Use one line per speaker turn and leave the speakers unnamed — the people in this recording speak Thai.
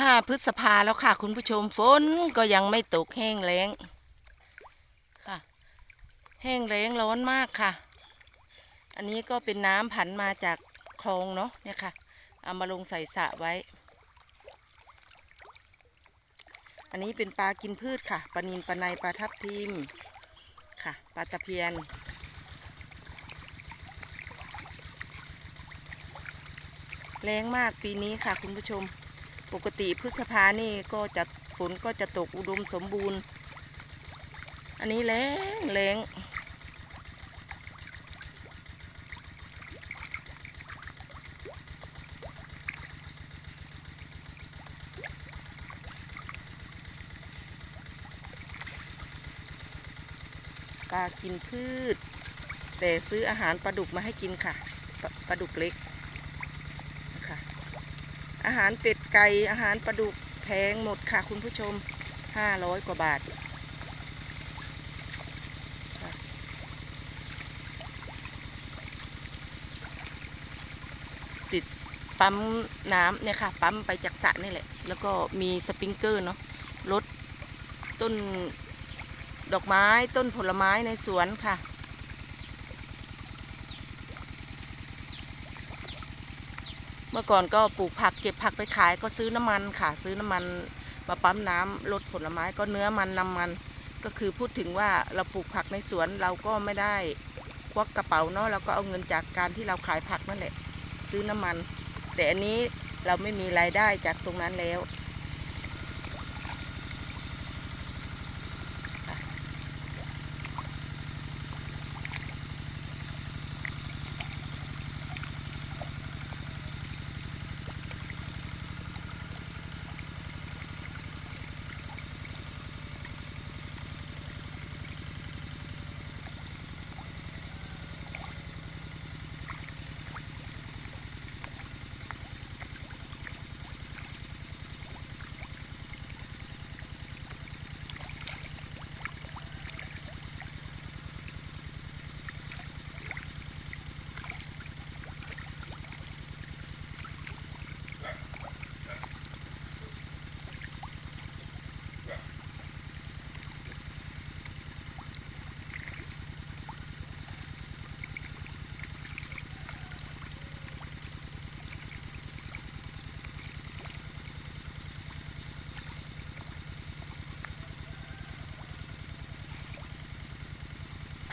ห้าพฤษภาแล้วค่ะ คุณผู้ชมฝนก็ยังไม่ตกแห้งแล้งค่ะ แห้งแล้งร้อนมากค่ะ อันนี้ก็เป็นน้ำผันมาจากคลองเนาะเนี่ยค่ะ เอามาลงใส่สระไว้ อันนี้เป็นปลากินพืชค่ะปลานินปลาในปลาทับทิมค่ะปลาตะเพียนแรงมากปีนี้ค่ะคุณผู้ชม ปกติพฤษภานี่ก็จะฝนก็จะตกอุดมสมบูรณ์ อันนี้แรงแรงปลากินพืช แต่ซื้ออาหารปลาดุกมาให้กินค่ะปลาดุกเล็ก อาหารเป็ดไก่อาหารปลาดุกแพงหมดค่ะคุณผู้ชมห้าร้อยกว่าบาทติดปั๊มน้ำเนี่ยค่ะ ปั๊มไปจากสระนี่แหละ แล้วก็มีสปริงเกอร์เนาะลดต้นดอกไม้ต้นผลไม้ในสวนค่ะ เมื่อก่อนก็ปลูกผักเก็บผักไปขายก็ซื้อน้ำมันค่ะ ซื้อน้ำมันมาปั๊มน้ำลดผลไม้ก็เนื้อมันน้ำมัน ก็คือพูดถึงว่าเราปลูกผักในสวนเราก็ไม่ได้ควักกระเป๋าเนาะเราก็เอาเงินจากการที่เราขายผักนั่นแหละ ซื้อน้ำมัน แต่อันนี้เราไม่มีรายได้จากตรงนั้นแล้ว